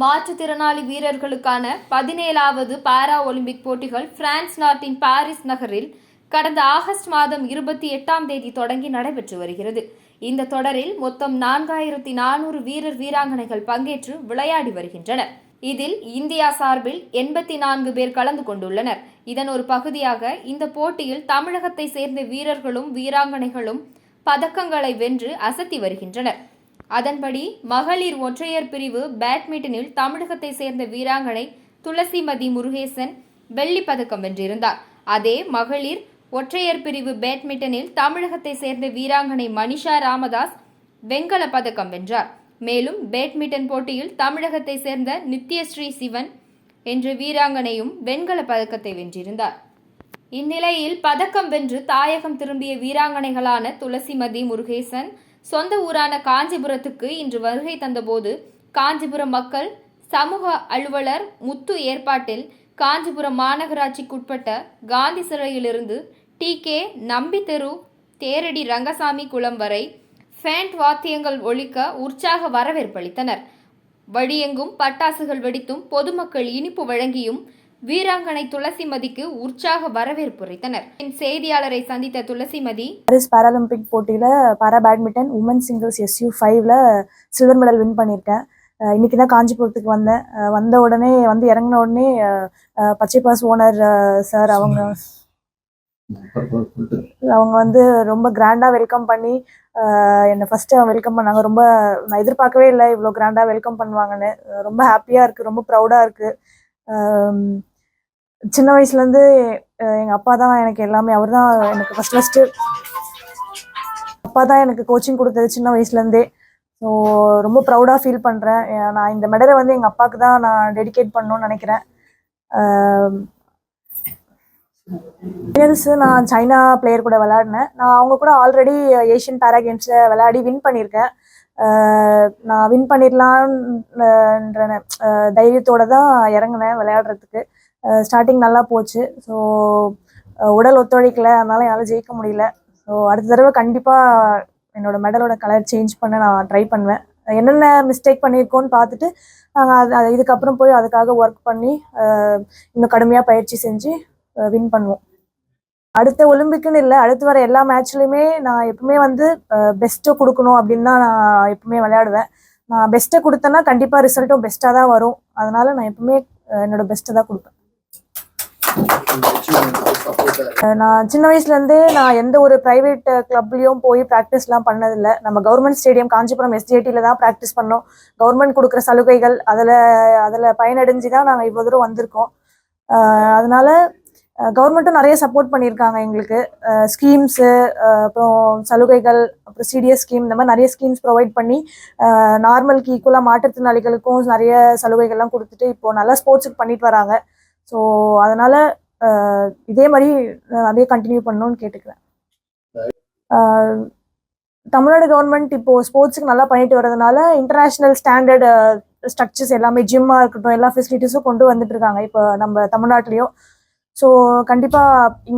மாற்றுத்திறனாளி வீரர்களுக்கான பதினேழாவது பாரா ஒலிம்பிக் போட்டிகள் பிரான்ஸ் நாட்டின் பாரிஸ் நகரில் கடந்த ஆகஸ்ட் மாதம் இருபத்தி எட்டாம் தேதி தொடங்கி நடைபெற்று வருகிறது. இந்த தொடரில் மொத்தம் நான்காயிரத்தி நானூறு வீரர் வீராங்கனைகள் பங்கேற்று விளையாடி வருகின்றனர். இதில் இந்தியா சார்பில் எண்பத்தி நான்கு பேர் கலந்து கொண்டுள்ளனர். இதன் ஒரு பகுதியாக இந்த போட்டியில் தமிழகத்தை சேர்ந்த வீரர்களும் வீராங்கனைகளும் பதக்கங்களை வென்று அசத்தி வருகின்றனர். அதன்படி மகளிர் ஒற்றையர் பிரிவு பேட்மிண்டனில் தமிழகத்தை சேர்ந்த வீராங்கனை துளசிமதி முருகேசன் வெள்ளி பதக்கம் வென்றிருந்தார். அதே மகளிர் ஒற்றையர் பிரிவு பேட்மிண்டனில் தமிழகத்தை சேர்ந்த வீராங்கனை மனிஷா ராமதாஸ் வெண்கல பதக்கம் வென்றார். மேலும் பேட்மிண்டன் போட்டியில் தமிழகத்தை சேர்ந்த நித்யஸ்ரீ சிவன் என்ற வீராங்கனையும் வெண்கலப் பதக்கத்தை வென்றிருந்தார். இந்நிலையில் பதக்கம் வென்று தாயகம் திரும்பிய வீராங்கனைகளான துளசிமதி முருகேசன் சொந்த ஊரான காஞ்சிபுரத்துக்கு இன்று வருகை தந்தபோது காஞ்சிபுரம் மக்கள் சமூக அலுவலர் முத்து ஏற்பாட்டில் காஞ்சிபுரம் மாநகராட்சிக்குட்பட்ட காந்தி சிலையிலிருந்து டி. கே. நம்பி தெரு தேரடி ரங்கசாமி குளம் வரை ஃபேண்ட் வாத்தியங்கள் ஒழிக்க உற்சாக வரவேற்பளித்தனர் வழியெங்கும் பட்டாசுகள் வெடித்தும் பொதுமக்கள் இனிப்பு வழங்கியும் வீராங்கனை துளசிமதிக்கு உற்சாக வரவேற்பு அளித்தனர். செய்தியாளரை சந்தித்த துளசிமதி பாரிஸ் பாராலிம்பிக் போட்டியில் para badminton women singles SU ஃபைவ்ல சில்வர் மெடல் வின் பண்ணியிருக்கேன். இன்னைக்கு தான் காஞ்சிபுரத்துக்கு வந்தேன். வந்த உடனே வந்து இறங்கின உடனே பச்சை பாஸ் ஓனர் சார் அவங்க அவங்க வந்து ரொம்ப கிராண்டாக வெல்கம் பண்ணி என்னை ஃபஸ்ட்டு வெல்கம் பண்ணாங்க. ரொம்ப நான் எதிர்பார்க்கவே இல்லை இவ்வளோ கிராண்டாக வெல்கம் பண்ணுவாங்கன்னு. ரொம்ப ஹாப்பியாக இருக்குது ரொம்ப ப்ரௌடாக இருக்குது சின்ன வயசுலேருந்து எங்கள் அப்பா தான் எனக்கு எல்லாமே அவர் தான் எனக்கு ஃபஸ்ட் ஃபஸ்ட்டு அப்பா தான் எனக்கு கோச்சிங் கொடுத்தது சின்ன வயசுலேருந்தே. ஸோ ரொம்ப ப்ரௌடாக ஃபீல் பண்ணுறேன் நான் இந்த மெடலை வந்து எங்கள் அப்பாவுக்கு தான் நான் டெடிகேட் பண்ணணும்னு நினைக்கிறேன். பிளேயர்ஸ் நான் சைனா பிளேயர் கூட விளையாடினேன். நான் அவங்க கூட ஆல்ரெடி ஏஷியன் பேரா கேம்ஸில் விளையாடி வின் பண்ணியிருக்கேன். நான் வின் பண்ணிடலான்ற தைரியத்தோட தான் இறங்கினேன் விளையாடுறதுக்கு. ஸ்டார்டிங் நல்லா போச்சு. ஸோ உடல் ஒத்துழைக்கல. அதனால என்னால் ஜெயிக்க முடியல. ஸோ அடுத்த தடவை கண்டிப்பாக என்னோட மெடலோட கலர் சேஞ்ச் பண்ண நான் ட்ரை பண்ணுவேன். என்னென்ன மிஸ்டேக் பண்ணியிருக்கோன்னு பார்த்துட்டு நாங்கள் அது இதுக்கப்புறம் போய் அதுக்காக ஒர்க் பண்ணி இன்னும் கடுமையாக பயிற்சி செஞ்சு வின் பண்ணுவோம். அடுத்த ஒலிம்பிக்குன்னு இல்லை அடுத்து வர எல்லா மேட்ச்லையுமே நான் எப்பவுமே வந்து பெஸ்ட்டை கொடுக்கணும் அப்படின்னு தான் நான் எப்பவுமே விளையாடுவேன். நான் பெஸ்ட்டை கொடுத்தேன்னா கண்டிப்பாக ரிசல்ட்டும் பெஸ்ட்டாக தான் வரும். அதனால நான் எப்பவுமே என்னோட பெஸ்ட்டை தான் கொடுப்பேன். நான் சின்ன வயசுலேருந்தே நான் எந்த ஒரு ப்ரைவேட் கிளப்லேயும் போய் ப்ராக்டிஸ்லாம் பண்ணதில்லை. நம்ம கவர்மெண்ட் ஸ்டேடியம் காஞ்சிபுரம் எஸ்ஜிடியில் தான் ப்ராக்டிஸ் பண்ணோம். கவர்மெண்ட் கொடுக்குற சலுகைகள் அதில் அதில் பயனடைஞ்சு தான் நாங்கள் இவ்வளோ தூரம் வந்திருக்கோம். அதனால கவர்மெண்ட்டும் நிறைய சப்போர்ட் பண்ணியிருக்காங்க எங்களுக்கு. ஸ்கீம்ஸு அப்புறம் சலுகைகள் அப்புறம் சிடிஎஸ் ஸ்கீம் இந்த மாதிரி நிறைய ஸ்கீம்ஸ் ப்ரொவைட் பண்ணி நார்மலுக்கு ஈக்குவலாக மாற்றுத்திறனாளிகளுக்கும் நிறைய சலுகைகள்லாம் கொடுத்துட்டு இப்போ நல்லா ஸ்போர்ட்ஸுக்கு பண்ணிட்டு வராங்க. ஸோ அதனால இதே மாதிரி நிறைய கண்டினியூ பண்ணணும்னு கேட்டுக்கிறேன். தமிழ்நாடு கவர்மெண்ட் இப்போ ஸ்போர்ட்ஸுக்கு நல்லா பண்ணிட்டு வரதுனால இன்டர்நேஷ்னல் ஸ்டாண்டர்ட் ஸ்ட்ரக்சர்ஸ் எல்லாமே ஜிம்மாக இருக்கட்டும் எல்லா ஃபெசிலிட்டிஸும் கொண்டு வந்துட்டு இருக்காங்க. இப்போ நம்ம தமிழ்நாட்டிலையும் ஸோ கண்டிப்பாக இங்கே